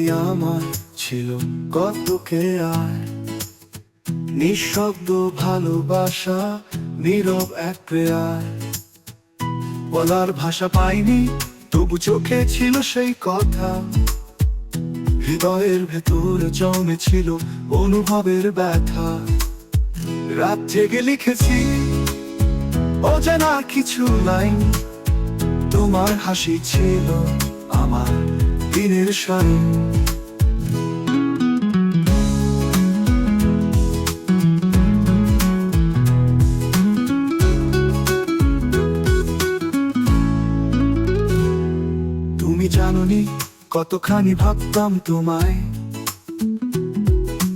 আমার ছিল কত কে আর? নিঃশব্দ ভালোবাসা, নীরব এক প্রেয়ার। বলার ভাষা পাইনি, তবু চোখে ছিল সেই কথা। হৃদয়ের ভেতর জমে ছিল অনুভবের ব্যথা। রাত জেগে লিখেছি, অজানা কিছু লাইন তোমার হাসি ছিল আমার। দিনের শাইন তুমি জাননি কতখানি ভাবতাম তোমায়।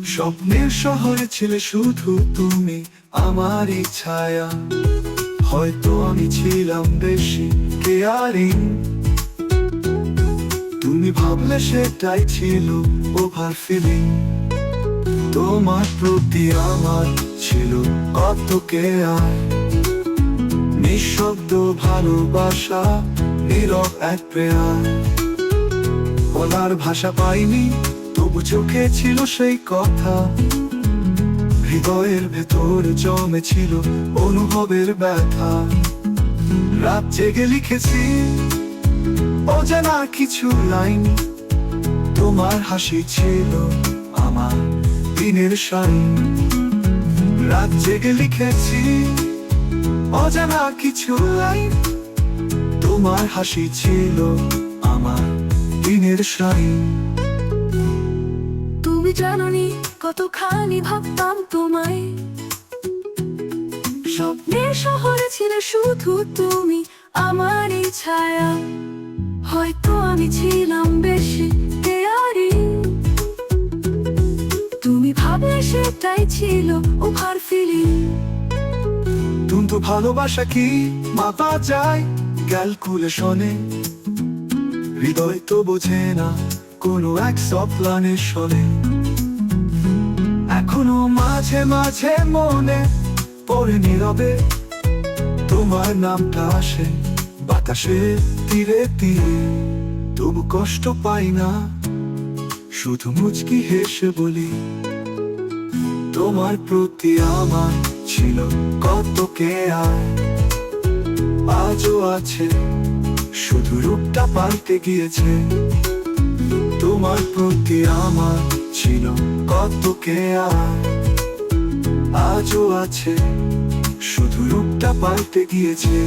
স্বপ্নের শহরে ছিলে শুধু তুমি, আমারই ছায়া। হয়তো আমি ছিলাম বেশি কেয়ারিং। তুমি ভাবলে সেটাই ছিল ওভার ফিলিং তোমার প্রতি আমার ছিল কত আর নিঃশব্দ ভালোবাসা, নীরব এক প্রেয়ার বলার ভাষা পাইনি, তবু চোখে ছিল সেই কথা। হৃদয়ের ভেতর জমে ছিল অনুভবের ব্যথা। রাত জেগে লিখেছি অজানা কিছু লাইন। তোমার হাসি ছিল আমার দিনের শাইন রাত জেগে লিখেছি অজানা কিছু লাইন। তোমার হাসি ছিল আমার দিনের শাইন তুমি জাননি কতখানি ভাবতাম তোমায়। স্বপ্নের শহরে ছিল শুধু তুমি, আমারই ছায়া। হয়তো আমি ছিলাম বেশি কেয়ারি তুমি সেটাই ছিল ওভার ফিলিং ভালোবাসা কি ক্যালকুলেশনে হৃদয় তো বোঝে না কোনো এক সপ্লানের সনে এখনও মাঝে মাঝে মনে পড়ে নীরবে, তোমার নামটা আসে। বাতাসে তীরে তীরে তবু কষ্ট পাই না। শুধু মুচকি হেসে বলি, তোমার প্রতি আমার ছিল কত কেয়ার। আজও আছে, শুধু রূপটা পাল্টে গিয়েছে। তোমার প্রতি আমার ছিল কত কেয়ার। আজও আছে, শুধু রূপটা পাল্টে গিয়েছে।